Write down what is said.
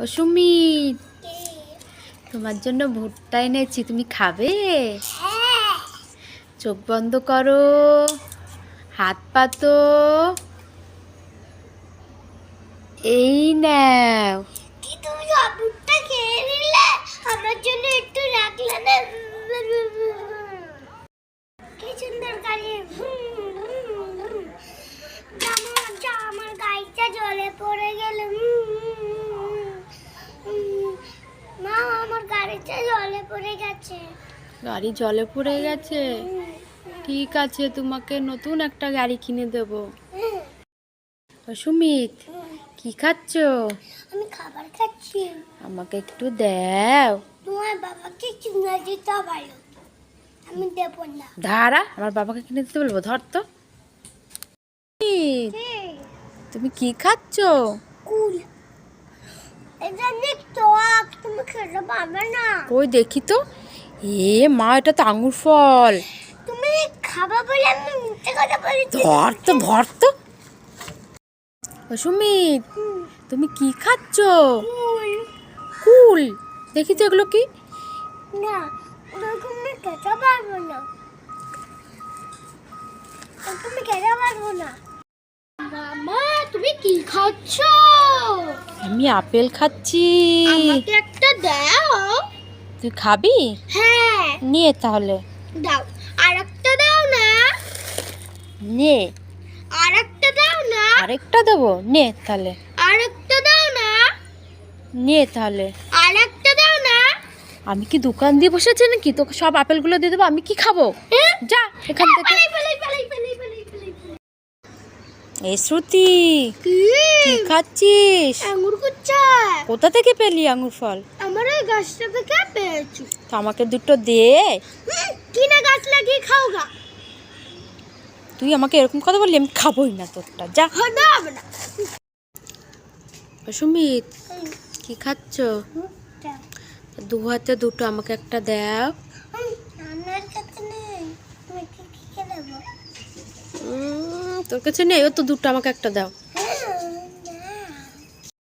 ও সুমিত তোমার জন্য ভুট্টা এনেছি, তুমি খাবে? চোখ বন্ধ করো, হাত পাতো এই নাও। তুমি আমার একটু আমার গাড়িটা জলে পড়ে গেল মা আমার গাড়িটা জলে পড়ে গেছে। গাড়ি জলে পড়ে গেছে? ঠিক আছে তোমাকে নতুন একটা গাড়ি কিনে দেব। সুমিত কি খাচ্ছ? আমি খাবার খাচ্ছি। আমাকে একটু দাও। তোমার বাবাকে চুনা দিতে ভালো আমি দেবো না। ধারা আমার বাবাকে কিনে দিতে বলব ধর তো। সুমিত, তুমি কি খাচ্ছো? তুমি ওই দেখি তো। এ মা এটা তো আঙুর ফল। তুমি খাবা বলে আমি মিথ্যে কথা বলেছি। ধর তো ভর তো। সুমিত তুমি কি খাচ্ছ? কুল। কুল? দেখি তো এগুলো কি। না ওরকম আমি খেতে পারব না। আমি খেতে পারব না। মামা তুমি কি খাচ্ছ? আমি আপেল খাচ্ছি। আমাকে একটা দাও। তুই খাবি? হ্যাঁ। নিয়ে তাহলে। দাও। আর একটা দাও না। নে। আর একটা দাও না। আরেকটা দেবো। নে তাহলে। আর একটা দাও না। নে তাহলে। আর একটা দাও না। আমি কি দোকান দিয়ে বসেছি নাকি? তোকে সব আপেলগুলো দিয়ে দেবো আমি কি খাব? যা এখান থেকে। এই শ্রুতি কি? খাচ্ছিস? আঙ্গুর কোথা থেকে পেলি আঙুর ফল? আমার ওই গাছটা থেকে পেয়েছি। তো আমাকে দুটো দে। কিনা গাছ লাগিয়ে খাও গা। তুই আমাকে এরকম কথা বললি আমি খাবোই না তোরটা। যা। সুমিত কি খাচ্ছ? দু হাতে দুটো আমাকে একটা দাও। আমার কাছে নেই। কি খেলাবো? তোর কাছে নেই ও তো দুটো আমাকে একটা দাও।